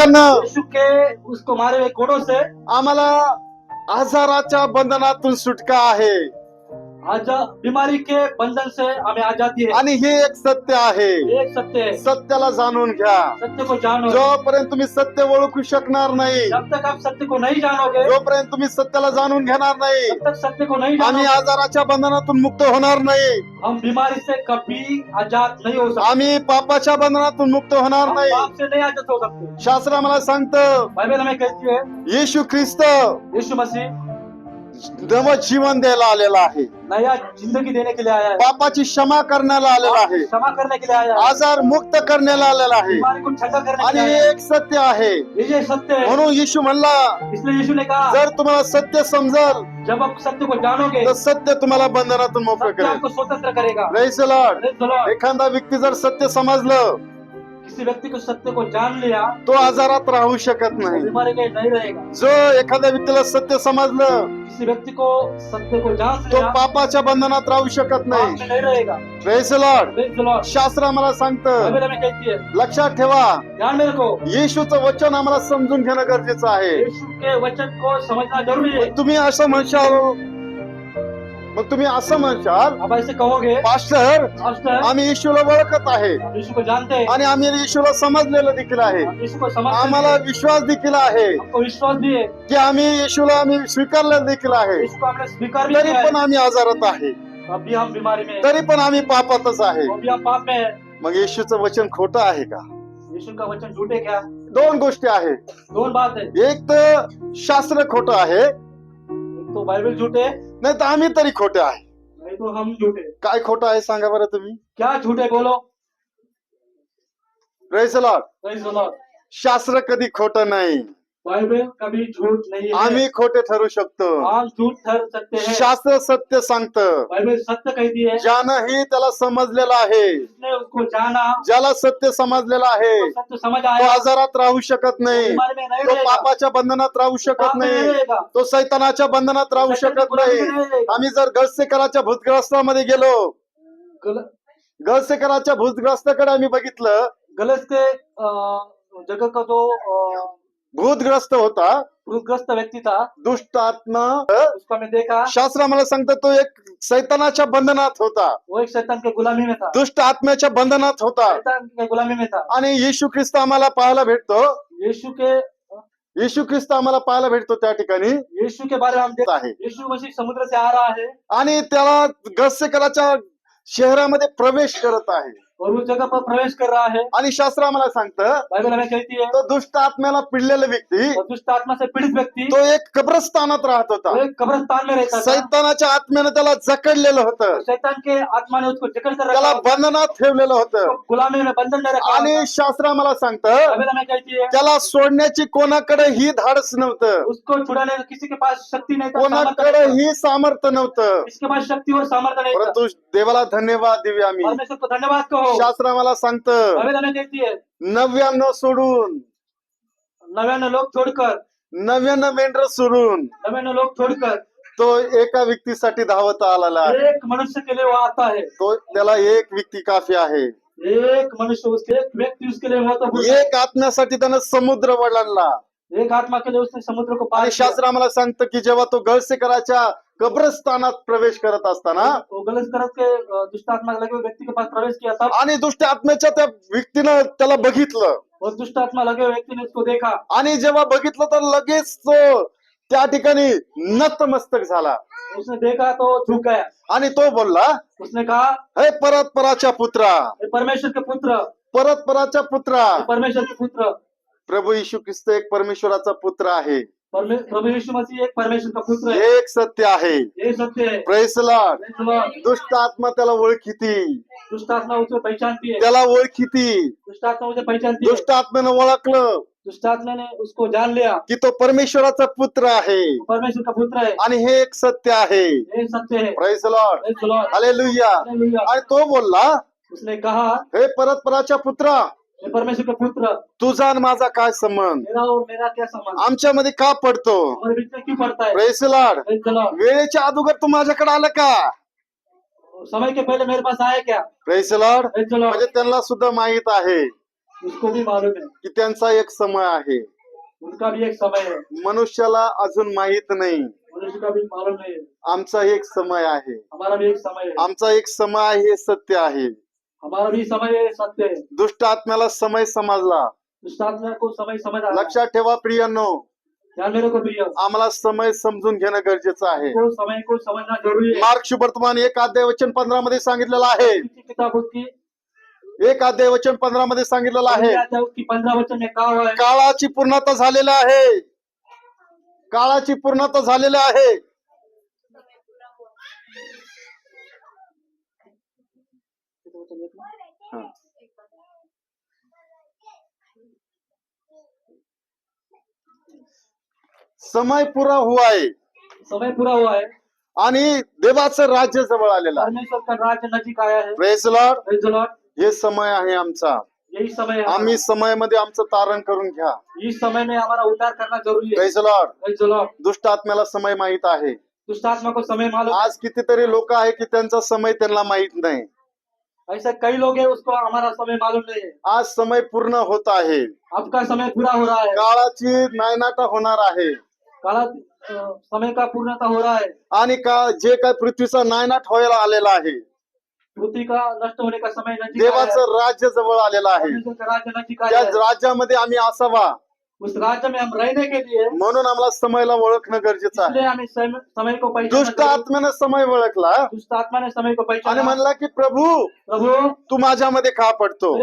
के उसको मारे हुए कोड़ों से आम्हाला आजाराच्या बंधनातून सुटका आहे. आज बीमारी के बंधन से हमें आजादी है आणि हे एक सत्य आहे. एक सत्य है सत्याला जाणून घ्या. सत्य को जानो जोपर्यंत तुम्ही सत्य ओळखू शकणार नाही जब तक आप सत्य को नहीं जानोगे जोपर्यंत तुम्ही सत्याला जाणून घेणार नाही तब तक सत्य को नहीं आम्ही जानोगे आजाराच्या बंधनातून मुक्त होणार नाही. हम बीमारी से कभी आजाद नहीं हो सकते. आम्ही पापाच्या बंधनातून मुक्त होणार हम नाही. पाप से नहीं आजाद हो सकते. शास्त्र आम्हाला सांगतं बाइबल हमें कहती है येशू ख्रिस्त यीशु मसीह जीवन द्यायला आलेला आहे. नया जिंदगी देने के लिए आया है पापाची क्षमा करण्याला आलेला आहे. क्षमा करने के लिए आया है आजार मुक्त करण्याला आलेला आहे. बीमारी को ठंडा करने के आणि लिए हे आया एक सत्य आहे. है ये सत्य है म्हणून येशू म्हणला इसलिए यीशु ने कहा जर तुम्हाला सत्य समजल जब आप सत्य को जानोगे तर सत्य तुम्हाला बंधनातून मोकळं सत्य करेल. आपको स्वतंत्र करेगा. Praise the Lord. Praise the Lord. एखादा व्यक्ती जर सत्य समजलं किसी व्यक्ति को सत्य को जान लिया तो आजारात राहू शकत नाही. बीमारी में नहीं रहेगा। जो एखाद्या व्यक्तीला सत्य समजलं किसी व्यक्ति को सत्य को जान तो लिया पापाच्या बंधनात राहू शकत पाप नाही. में नहीं रहेगा. Praise the Lord. शास्त्र आम्हाला सांगतं बाइबल हमें कहती है लक्षात ठेवा ध्यान में रखो। येशूचं वचन आम्हाला समजून घेणं गरजेचं आहे. यीशु के वचन को समझना जरूरी है। तुम्ही असं म्हणशाल मग तुम्ही असं म्हणशाल आप ऐसे कहोगे पास्टर आम्ही येशूला ओळखत आहे. हम यीशु को जानते हैं आणि आम्ही येशूला समजलेलं देखील आहे. हम यीशु को समझते आम्हाला हैं विश्वास देखील आहे हमको विश्वास भी की आम्ही येशूला आम्ही स्वीकारलेलं देखील आहे. यीशु को हमने स्वीकार भी तरी पण आम्ही आजारात आहे. अभी हम बीमारी में हैं. तरी पण आम्ही पापातच आहे. अभी हम पाप में हैं. मग येशूचं वचन खोटं आहे का? यीशु का वचन झूठे क्या? दोन गोष्टी आहेत. दोन बात है एक तर शास्त्र खोटं आहे. तो बाइबल झूठे नाही तर आम्ही तरी खोटे आहे. नहीं तो हम झूठे काय खोटं आहे सांगा बरं तुम्ही. क्या झूठे बोलो. Lord. शास्त्र कधी खोटं नाही. बाइबल कभी झूठ नहीं आम्ही खोटे ठरू शकतो। झूठ सकते हैं। शास्त्र सत्य सांगतं। बाइबल सत्य कहती है। त्याला समजलेलं आहे। जिसने उसको जाना ज्याला सत्य समजलेलं आहे तो सत्य समझ तो आया आजारात राहू शकत नाही। बीमारी में नहीं तो रहेगा। पापाच्या बंधनात राहू शकत पाप में नहीं। नाही रहेगा। तो सैतानाच्या बंधनात राहू शकत नाही। आम्ही जर गळसेकराच्या भूतग्रस्तामध्ये गेलो गल- गळसेकराच्या भूतग्रस्ताकडे आम्ही बघितलं गलत अ, जगह का जो अ, भूतग्रस्त होता. भूतग्रस्त व्यक्ति था. दुष्ट आत्मा उसको हमने देखा. शास्त्र आम्हाला सांगतं तो एक सैतानाच्या बंधनात होता. वो एक शैतान के गुलामी में था. दुष्ट आत्म्याच्या बंधनात होता. के गुलामी में था. आणि येशू ख्रिस्त आम्हाला पाहायला भेटतो. यीशु के येशू ख्रिस्त आम्हाला पाहायला भेटतो त्या ठिकाणी. यीशु के बारे हम आहे. यीशु मसीह समुद्र से आ रहा है. आणि त्याला गस्सेकराच्या शहरामध्ये प्रवेश करत आहे. और उस जगह पर प्रवेश कर रहा है। आणि शास्त्र आम्हाला सांगतं बाइबल हमें कहती है तो दुष्ट आत्म्याला पिडलेला व्यक्ती और दुष्ट आत्मा से पीड़ित व्यक्ति तो एक कब्रस्तानात राहत होता. एक कब्रस्तान में रहता था। सैतानाच्या आत्म्यानं त्याला जकडलेलं होतं. शैतान के आत्मा ने उसको जकड़ कर त्याला बंधनात ठेवलेलं होतं. उसको गुलामी में बंधन में रखा आणि शास्त्र आम्हाला। सांगतं बाइबल हमें कहती है त्याला सोडण्याची कोणाकडे ही धाडस नव्हतं. उसको छुड़ाने का किसी के पास शक्ति नहीं था सामर्थ्य कोणाकडे नहीं। ही सामर्थ्य नव्हतं. इसके पास शक्ति और सामर्थ्य नहीं था। परंतु देवाला धन्यवाद देऊया आम्ही. परमेश्वर को धन्यवाद कहो। शास्त्र आम्हाला सांगतं. है नव्याण्णव सोडून. नव्याण्णव लोग छोड़कर नव्याण्णव मेंढर सोडून. नव्याण्णव लोग छोड़कर तो एका व्यक्तीसाठी धावत आलेला आहे. एक मनुष्य के लिए वो आता है तो त्याला एक व्यक्ती काफी आहे. एक मनुष्य उसके एक व्यक्ति उसके लिए महत्त्वपूर्ण है एक आत्म्यासाठी त्यानं समुद्र वळणला. एक आत्मा के लिए उसने समुद्र को पार आणि शास्त्र आम्हाला सांगतं की जेव्हा तो गळसेकराच्या कब्रस्तानात प्रवेश करत असताना वो गलत करत के अ, दुष्ट आत्मा लगे हुए व्यक्ति के पास प्रवेश किया आणि दुष्ट आत्म्याच्या त्या व्यक्तीनं त्याला बघितलं. और दुष्ट आत्मा लगे हुए व्यक्ति ने उसको देखा. आणि जेव्हा बघितलं तर लगेच तो त्या ठिकाणी नतमस्तक झाला. उसने देखा तो झुक गया. आणि तो बोलला उसने कहा हे परतपराच्या पुत्रा "हे परमेश्वर के पुत्र परतपराच्या पुत्रा हे परमेश्वर के पुत्र प्रभू येशू ख्रिस्त एक परमेश्वराचा पुत्र आहे. परमे- प्रभु यीशु मसीह एक परमेश्वर का पुत्र है एक सत्य आहे. सत्य है प्रेसलाड. दुष्ट आत्मा त्याला ओळखीती. दुष्ट आत्मा उसे पहचानती है त्याला ओळखीती. दुष्ट आत्मा उसे पहचानती दुष्ट आत्म्यानं ओळखलं दुष्ट उसको जान लिया. की तो परमेश्वराचा पुत्र आहे. वो परमेश्वर का पुत्र है आणि हे एक सत्य आहे. ये सत्य है praise lord Praise the Lord. Hallelujah Hallelujah. आणि तो बोलला उसने कहा हे परतपराच्या पुत्रा परमेश्वर का पुत्र? तुझा आणि माझा काय संबंध? मेरा और मेरा क्या संबंध? आमच्यामध्ये का पडतो? हमारे बीच में क्यों पड़ता है praise lord Praise the Lord. वेळेच्या अगोदर तू माझ्याकडे आलं का? समय के पहले मेरे पास आया क्या? Praise lord Praise the Lord. म्हणजे त्यांना सुद्धा माहीत आहे उसको भी मालूम है। की त्यांचा एक समय आहे. उनका भी एक समय है। मनुष्याला अजून माहीत नाही. मनुष्य का भी मालूम नहीं है। आमचा एक समय आहे. हमारा भी एक समय है। आमचा एक समय आहे हे सत्य आहे. हमारा समय सत्य दुष्ट आत्म्याला समय समजला. को समय लक्षात ठेवा प्रियांनो. ध्यान प्रिय? आम्हाला समय समजून घेणं गरजेचं आहे. को समय को समझना जरूरी है। मार्क शुभवर्तमान एक अध्याय वचन पंधरा मध्ये सांगितलेलं आहे. इसी किताब उसकी एक अध्याय वचन पंधरा मध्ये सांगितलेलं आहे. अध्याय उसकी पंद्रह वचन में कहा हुआ है काळाची पूर्णता झालेली आहे. काळाची पूर्णता झालेली आहे. हा. समय पुरा हुआ आहे समय पूरा हुआ है आणि देवाचं राज्य जवळ आलेलं आहे परमेश्वर का राज्य नजीक आया है. Praise the Lord. हे समय आहे आमचा यही समय है आम्ही समयामध्ये आमचं तारण करून घ्या इस समय में हमारा उद्धार करना जरूरी है. Praise the Lord. दुष्ट आत्म्याला समय माहीत आहे दुष्टात्मा को समय मालूम है। आज कितीतरी लोक आहे की त्यांचा समय त्यांना माहीत नाही ऐसे कई लोग हैं उसको हमारा समय मालूम नहीं है। आज समय पूर्ण होत आहे। आपका समय पूरा हो रहा है। काळाची नायनाटा होणार आहे। काला अ, समय का पूर्णता हो रहा है। आणि का जे काय पृथ्वीचा नायनाट व्हायला आलेला आहे पृथ्वी का नष्ट होने का समय नजीक आया है। देवाचं राज्य जवळ आलेलं आहे. परमेश्वर का राज्य नजीक त्या है। राज्यामध्ये आम्ही असावा. उस राज्य में हम रहने के लिए म्हणून आम्हाला समयला ओळखणं गरजेचं आहे इसलिए हमें समय समय को पहचानना दुष्ट। आत्म्यानं समय ओळखला दुष्ट आत्मा ने समय को आणि पहचाना म्हणला की प्रभू प्रभु तू माझ्यामध्ये का पडतो